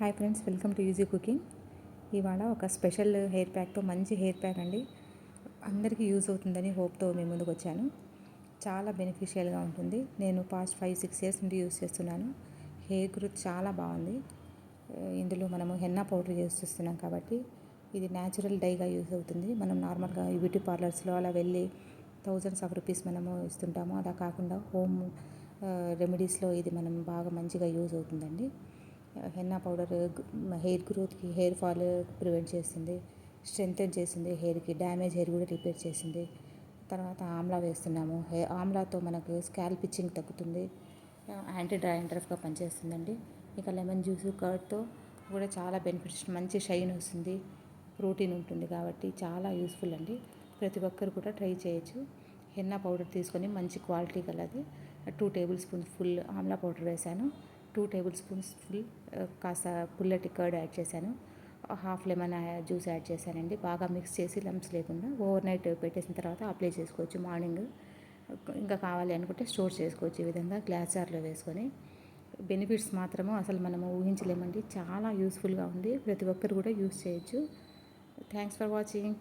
Hi friends welcome to easy cooking. ఇవాళ ఒక special hair ప్యాక్తో మంచి హెయిర్ ప్యాక్ అండి. అందరికీ యూజ్ అవుతుందని హోప్తో మేము ముందుకు వచ్చాను. చాలా బెనిఫిషియల్గా ఉంటుంది. నేను పాస్ట్ ఫైవ్ సిక్స్ ఇయర్స్ నుండి యూజ్ చేస్తున్నాను. హెయిర్ గ్రోత్ చాలా బాగుంది. ఇందులో మనము హెన్నా పౌడర్ యూజ్ చేస్తున్నాం కాబట్టి ఇది న్యాచురల్ డైగా యూజ్ అవుతుంది. మనం నార్మల్గా బ్యూటీ పార్లర్స్లో అలా వెళ్ళి థౌజండ్స్ ఆఫ్ రూపీస్ మనము ఇస్తుంటాము. అలా కాకుండా హోమ్ రెమెడీస్లో ఇది మనం బాగా మంచిగా యూజ్ అవుతుందండి. హెన్నా పౌడర్ హెయిర్ గ్రోత్కి హెయిర్ ఫాల్ ప్రివెంట్ చేస్తుంది స్ట్రెంగ్తెన్ చేసింది హెయిర్కి డ్యామేజ్ హెయిర్ కూడా రిపేర్ చేసింది. తర్వాత ఆమ్లా వేస్తున్నాము. హే ఆమ్లాతో మనకు స్కాల్ప్ పిచ్చింగ్ తగ్గుతుంది. యాంటీ డ్రాండ్రఫ్గా పనిచేస్తుందండి. ఇక లెమన్ జ్యూస్ కర్డ్తో కూడా చాలా బెనిఫిట్స్ మంచి షైన్ వస్తుంది. ప్రోటీన్ ఉంటుంది కాబట్టి చాలా యూస్ఫుల్ అండి. ప్రతి ఒక్కరు కూడా ట్రై చేయొచ్చు. హెన్నా పౌడర్ తీసుకొని మంచి క్వాలిటీ గలది. Two tablespoon full amla powder వేసాను టూ టేబుల్ స్పూన్స్ ఫుల్ కాస్త పుల్లటి కర్డ్ యాడ్ చేశాను. హాఫ్ లెమన్ జ్యూస్ యాడ్ చేశానండి. బాగా మిక్స్ చేసి లమ్స్ లేకుండా ఓవర్ నైట్ పెట్టేసిన తర్వాత అప్లై చేసుకోవచ్చు మార్నింగ్. ఇంకా కావాలి అనుకుంటే స్టోర్ చేసుకోవచ్చు ఈ విధంగా గ్లాస్ జార్లో వేసుకొని. బెనిఫిట్స్ మాత్రము అసలు మనము ఊహించలేమండి. చాలా యూస్ఫుల్గా ఉంది. ప్రతి ఒక్కరు కూడా యూస్ చేయొచ్చు. Thanks for watching.